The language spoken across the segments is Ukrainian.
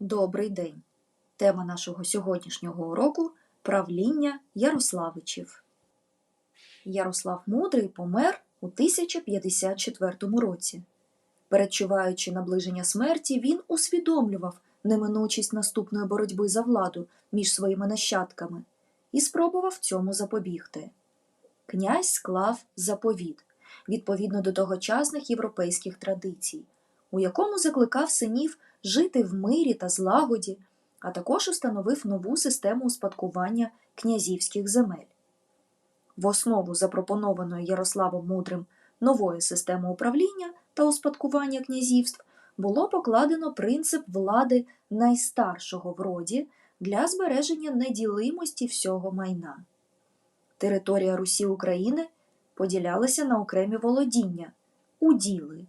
Добрий день! Тема нашого сьогоднішнього уроку правління Ярославичів. Ярослав Мудрий помер у 1054 році. Передчуваючи наближення смерті, він усвідомлював неминучість наступної боротьби за владу між своїми нащадками і спробував цьому запобігти. Князь склав заповіт відповідно до тогочасних європейських традицій, у якому закликав синів жити в мирі та злагоді, а також установив нову систему успадкування князівських земель. В основу запропонованої Ярославом Мудрим нової системи управління та успадкування князівств було покладено принцип влади найстаршого в роді для збереження неділимості всього майна. Територія Русі України поділялася на окремі володіння уділи.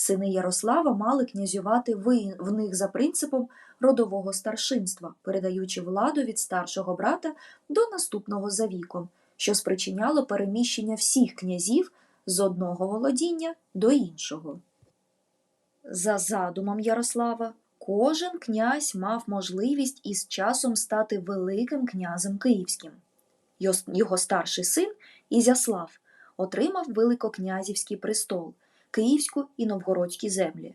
Сини Ярослава мали князювати в них за принципом родового старшинства, передаючи владу від старшого брата до наступного за віком, що спричиняло переміщення всіх князів з одного володіння до іншого. За задумом Ярослава, кожен князь мав можливість із часом стати Великим князем Київським. Його старший син Ізяслав отримав Великокнязівський престол, Київську і Новгородські землі.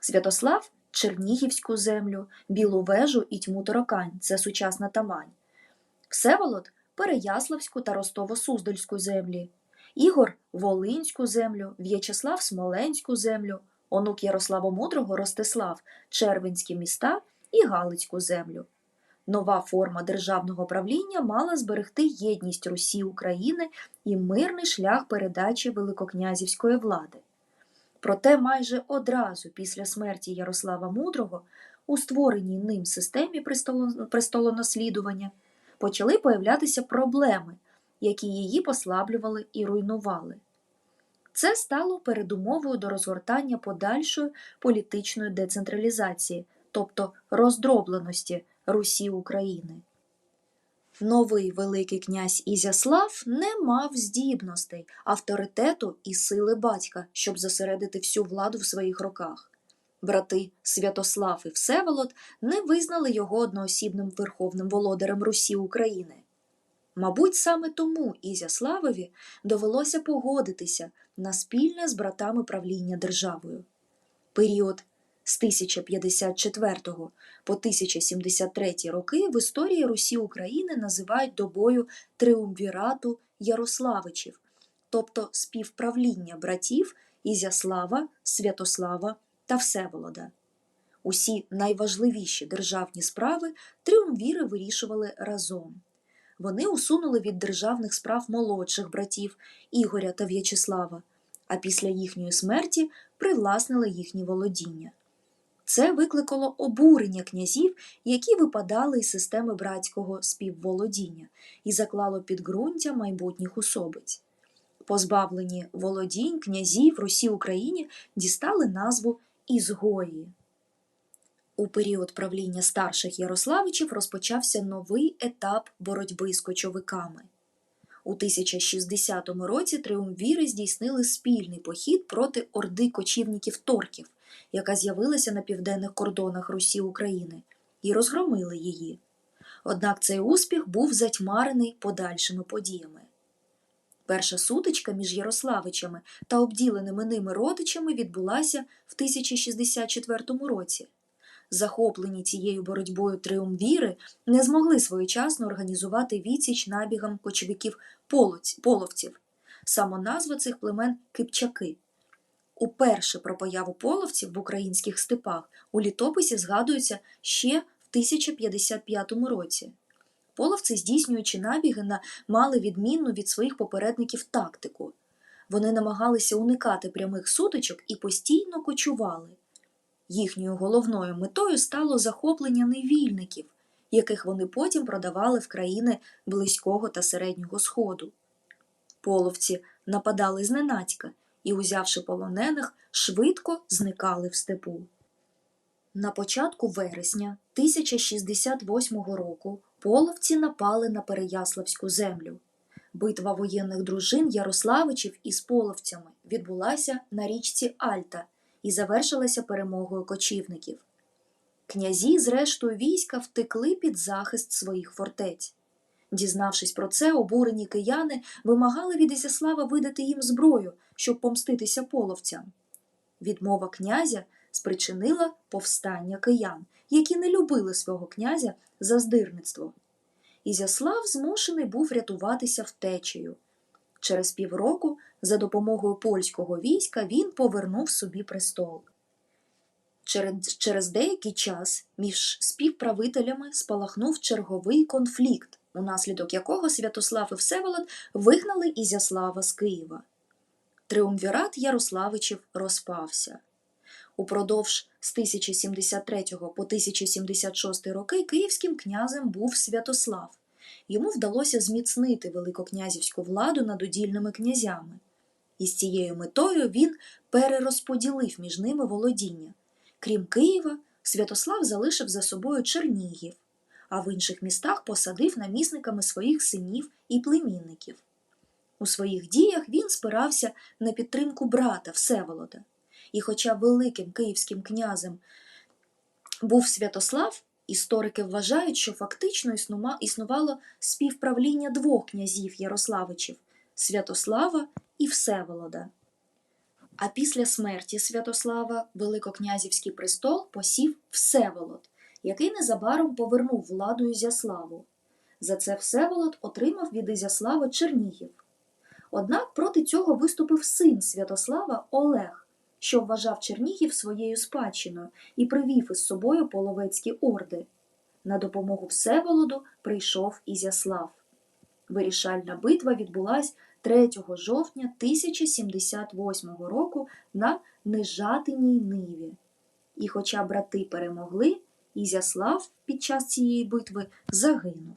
Святослав Чернігівську землю, Білу вежу і тьму Торокань це сучасна Тамань. Всеволод Переяславську та Ростово-Суздальську землі, Ігор Волинську землю, В'ячеслав Смоленську землю, онук Ярослава Мудрого Ростислав Червенські міста і Галицьку землю. Нова форма державного правління мала зберегти єдність Русі України і мирний шлях передачі великокнязівської влади. Проте майже одразу після смерті Ярослава Мудрого у створеній ним системі престолонаслідування почали появлятися проблеми, які її послаблювали і руйнували. Це стало передумовою до розгортання подальшої політичної децентралізації, тобто роздробленості Русі України. Новий Великий князь Ізяслав не мав здібностей, авторитету і сили батька, щоб зосередити всю владу в своїх руках. Брати Святослав і Всеволод не визнали його одноосібним верховним володарем Русі України. Мабуть, саме тому Ізяславові довелося погодитися на спільне з братами правління державою. Період з 1054 по 1073 роки в історії Русі України називають добою триумвірату Ярославичів, тобто співправління братів Ізяслава, Святослава та Всеволода. Усі найважливіші державні справи тріумвіри вирішували разом. Вони усунули від державних справ молодших братів Ігоря та В'ячеслава, а після їхньої смерті привласнили їхні володіння. Це викликало обурення князів, які випадали із системи братського співволодіння, і заклало підґрунтя майбутніх особиць. Позбавлені володінь князі в Русі Україні дістали назву Ізгої. У період правління старших Ярославичів розпочався новий етап боротьби з кочовиками. У 1060 році триумвіри здійснили спільний похід проти орди кочівників-торків, яка з'явилася на південних кордонах Русі України, і розгромили її. Однак цей успіх був затьмарений подальшими подіями. Перша сутичка між Ярославичами та обділеними ними родичами відбулася в 1064 році. Захоплені цією боротьбою триумвіри не змогли своєчасно організувати відсіч набігам кочовиків половців. Самоназва цих племен Кипчаки. Уперше про появу половців в українських степах у літописі згадується ще в 1055 році. Половці, здійснюючи набіги, на- мали відмінну від своїх попередників тактику. Вони намагалися уникати прямих сутичок і постійно кочували. Їхньою головною метою стало захоплення невільників, яких вони потім продавали в країни Близького та Середнього Сходу. Половці нападали зненацька і, узявши полонених, швидко зникали в степу. На початку вересня 1068 року половці напали на Переяславську землю. Битва воєнних дружин Ярославичів із половцями відбулася на річці Альта і завершилася перемогою кочівників. Князі з рештою війська втекли під захист своїх фортець. Дізнавшись про це, обурені кияни вимагали від Ізяслава видати їм зброю, щоб помститися половцям. Відмова князя спричинила повстання киян, які не любили свого князя за здирництво. Ізяслав змушений був рятуватися втечею. Через півроку, за допомогою польського війська, він повернув собі престол. Через, через деякий час між співправителями спалахнув черговий конфлікт, унаслідок якого Святослав і Всеволод вигнали Ізяслава з Києва. Триумвірат Ярославичів розпався. Упродовж з 1073 по 1076 роки київським князем був Святослав. Йому вдалося зміцнити великокнязівську владу над удільними князями. І з цією метою він перерозподілив між ними володіння. Крім Києва, Святослав залишив за собою Чернігів, а в інших містах посадив намісниками своїх синів і племінників. У своїх діях він спирався на підтримку брата Всеволода. І хоча великим київським князем був Святослав, історики вважають, що фактично існувало співправління двох князів Ярославичів Святослава і Всеволода. А після смерті Святослава Великокнязівський престол посів Всеволод, який незабаром повернув владу Ізяславу. За це Всеволод отримав від Ізяслава Чернігів. Однак проти цього виступив син Святослава Олег, що вважав Чернігів своєю спадщиною і привів із собою половецькі орди. На допомогу Всеволоду прийшов Ізяслав. Вирішальна битва відбулась 3 жовтня 1078 року на Нежатиній Ниві. І хоча брати перемогли, Ізяслав під час цієї битви загинув.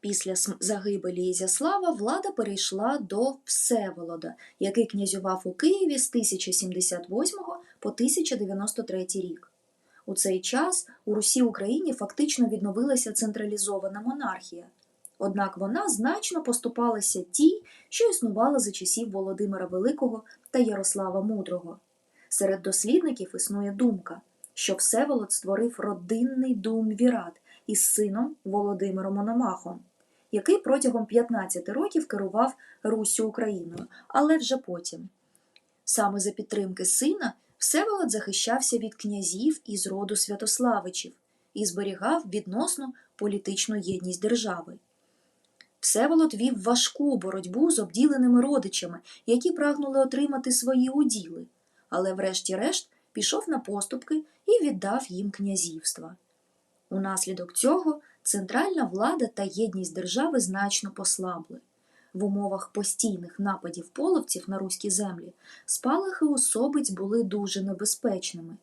Після загибелі Ізяслава влада перейшла до Всеволода, який князював у Києві з 1078 по 1093 рік. У цей час у Русі Україні фактично відновилася централізована монархія. Однак вона значно поступалася тій, що існувала за часів Володимира Великого та Ярослава Мудрого. Серед дослідників існує думка, що Всеволод створив родинний думвірат із сином Володимиром Мономахом, який протягом 15 років керував Руссю Україною, але вже потім. Саме за підтримки сина Всеволод захищався від князів із роду Святославичів і зберігав відносну політичну єдність держави. Всеволод вів важку боротьбу з обділеними родичами, які прагнули отримати свої уділи, але врешті-решт пішов на поступки і віддав їм князівства. Унаслідок цього центральна влада та єдність держави значно послабли. В умовах постійних нападів половців на руські землі спалахи особиць були дуже небезпечними.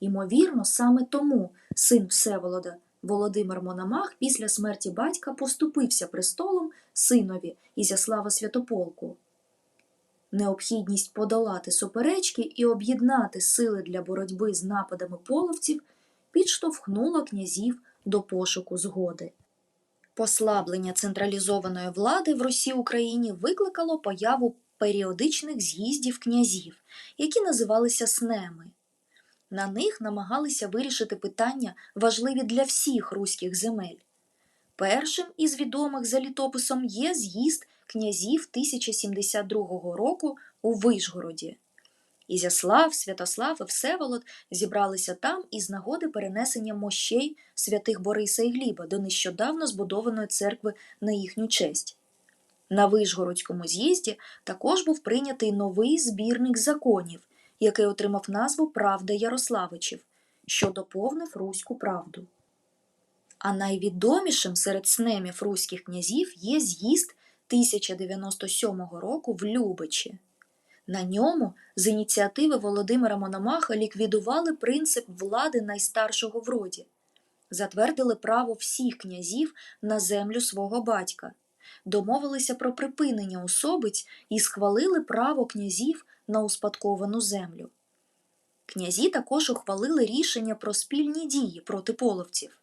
Імовірно, саме тому син Всеволода Володимир Мономах після смерті батька поступився престолом синові Ізяслава Святополку. Необхідність подолати суперечки і об'єднати сили для боротьби з нападами половців підштовхнула князів до пошуку згоди. Послаблення централізованої влади в Русі Україні викликало появу періодичних з'їздів князів, які називалися снеми. На них намагалися вирішити питання, важливі для всіх руських земель. Першим із відомих за літописом є з'їзд князів 1072 року у Вишгороді. Ізяслав, Святослав і Всеволод зібралися там із нагоди перенесення мощей святих Бориса і Гліба до нещодавно збудованої церкви на їхню честь. На Вишгородському з'їзді також був прийнятий новий збірник законів, який отримав назву Правда Ярославичів, що доповнив руську правду. А найвідомішим серед снемів руських князів є з'їзд 1097 року в Любичі. На ньому з ініціативи Володимира Мономаха ліквідували принцип влади найстаршого в роді, затвердили право всіх князів на землю свого батька, домовилися про припинення особиць і схвалили право князів на успадковану землю. Князі також ухвалили рішення про спільні дії проти половців.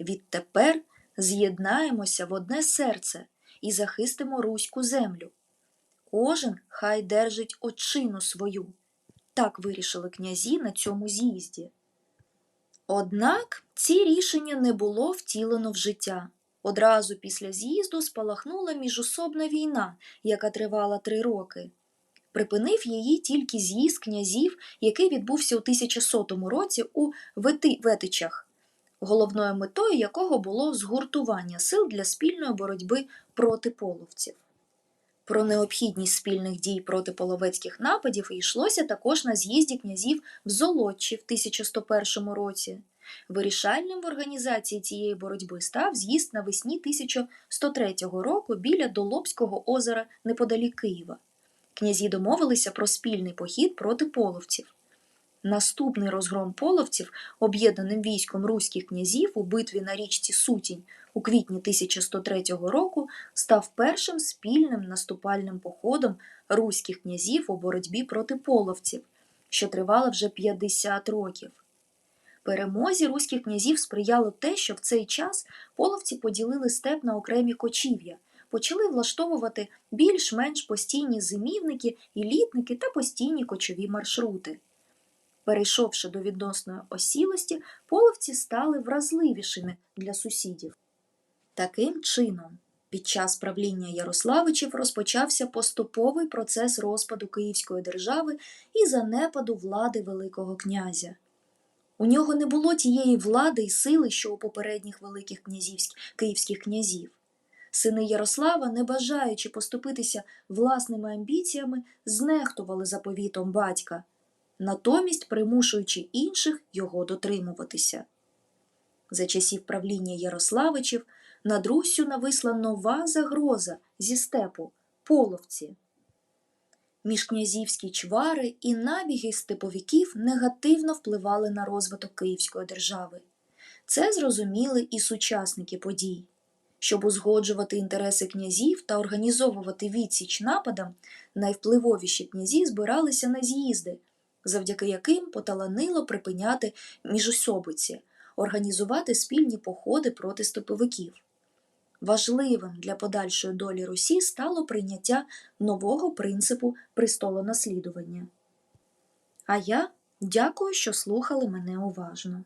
Відтепер з'єднаємося в одне серце і захистимо руську землю. Кожен хай держить очину свою. Так вирішили князі на цьому з'їзді. Однак ці рішення не було втілено в життя. Одразу після з'їзду спалахнула міжособна війна, яка тривала три роки. Припинив її тільки з'їзд князів, який відбувся у 1100 році у Вети- Ветичах, головною метою якого було згуртування сил для спільної боротьби проти половців. Про необхідність спільних дій проти половецьких нападів йшлося також на з'їзді князів в Золочі в 1101 році. Вирішальним в організації цієї боротьби став з'їзд навесні 1103 року біля Долобського озера неподалік Києва. Князі домовилися про спільний похід проти половців. Наступний розгром половців об'єднаним військом руських князів у битві на річці Сутінь у квітні 1103 року став першим спільним наступальним походом руських князів у боротьбі проти половців, що тривала вже 50 років. Перемозі руських князів сприяло те, що в цей час половці поділили степ на окремі кочів'я, почали влаштовувати більш-менш постійні зимівники і літники та постійні кочові маршрути. Перейшовши до відносної осілості, половці стали вразливішими для сусідів. Таким чином, під час правління Ярославичів розпочався поступовий процес розпаду Київської держави і занепаду влади Великого князя. У нього не було тієї влади і сили, що у попередніх великих князівських київських князів. Сини Ярослава, не бажаючи поступитися власними амбіціями, знехтували заповітом батька, натомість примушуючи інших його дотримуватися. За часів правління Ярославичів над Руссю нависла нова загроза зі степу половці. Міжкнязівські чвари і набіги степовиків негативно впливали на розвиток Київської держави. Це зрозуміли і сучасники подій. Щоб узгоджувати інтереси князів та організовувати відсіч нападам, найвпливовіші князі збиралися на з'їзди, завдяки яким поталанило припиняти міжособиці, організувати спільні походи проти степовиків. Важливим для подальшої долі Русі стало прийняття нового принципу престолонаслідування. А я дякую, що слухали мене уважно.